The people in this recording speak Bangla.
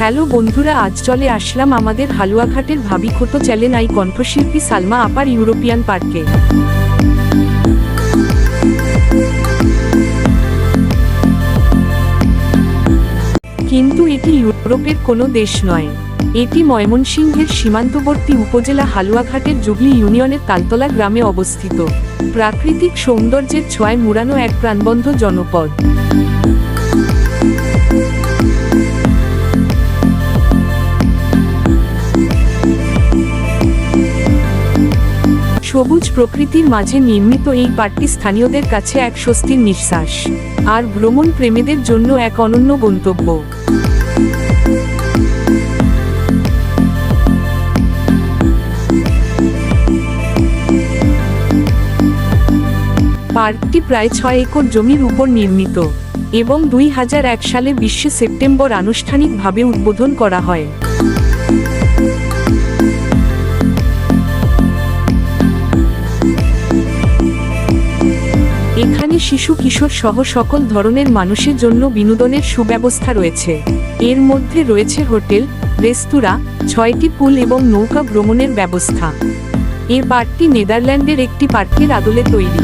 হ্যালো বন্ধুরা, আজ চলে আসলাম আমাদের হালুয়াঘাটের ভাবিখোটো চ্যালেন আই কণ্ঠশিল্পী সালমা আপার ইউরোপিয়ান পার্কে। কিন্তু এটি ইউরোপের কোনো দেশ নয়। এটি ময়মনসিংহের সীমান্তবর্তী উপজেলা হালুয়াঘাটের জুগলি ইউনিয়নের তালতলা গ্রামে অবস্থিত। প্রাকৃতিক সৌন্দর্যের ছোঁয়ায় মুড়ানো এক প্রাণবন্ধ জনপদ। সবুজ প্রকৃতির মাঝে নির্মিত এই পার্কটি স্থানীয়দের কাছে এক স্বস্তির নিঃশ্বাস। আর ভ্রমণ প্রেমীদের জন্য এক অনন্য গন্তব্য। পার্কটি প্রায় ছয় একর জমির উপর নির্মিত এবং দুই হাজার এক সালে বিশে সেপ্টেম্বর আনুষ্ঠানিকভাবে উদ্বোধন করা হয়। এখানে শিশু, কিশোর সহ সকল ধরনের মানুষের জন্য বিনোদনের সুব্যবস্থা রয়েছে। এর মধ্যে রয়েছে হোটেল, রেস্তোরাঁ, ছয়টি পুল এবং নৌকা ভ্রমণের ব্যবস্থা। এ পার্কটি নেদারল্যান্ডের একটি পার্কের আদলে তৈরি।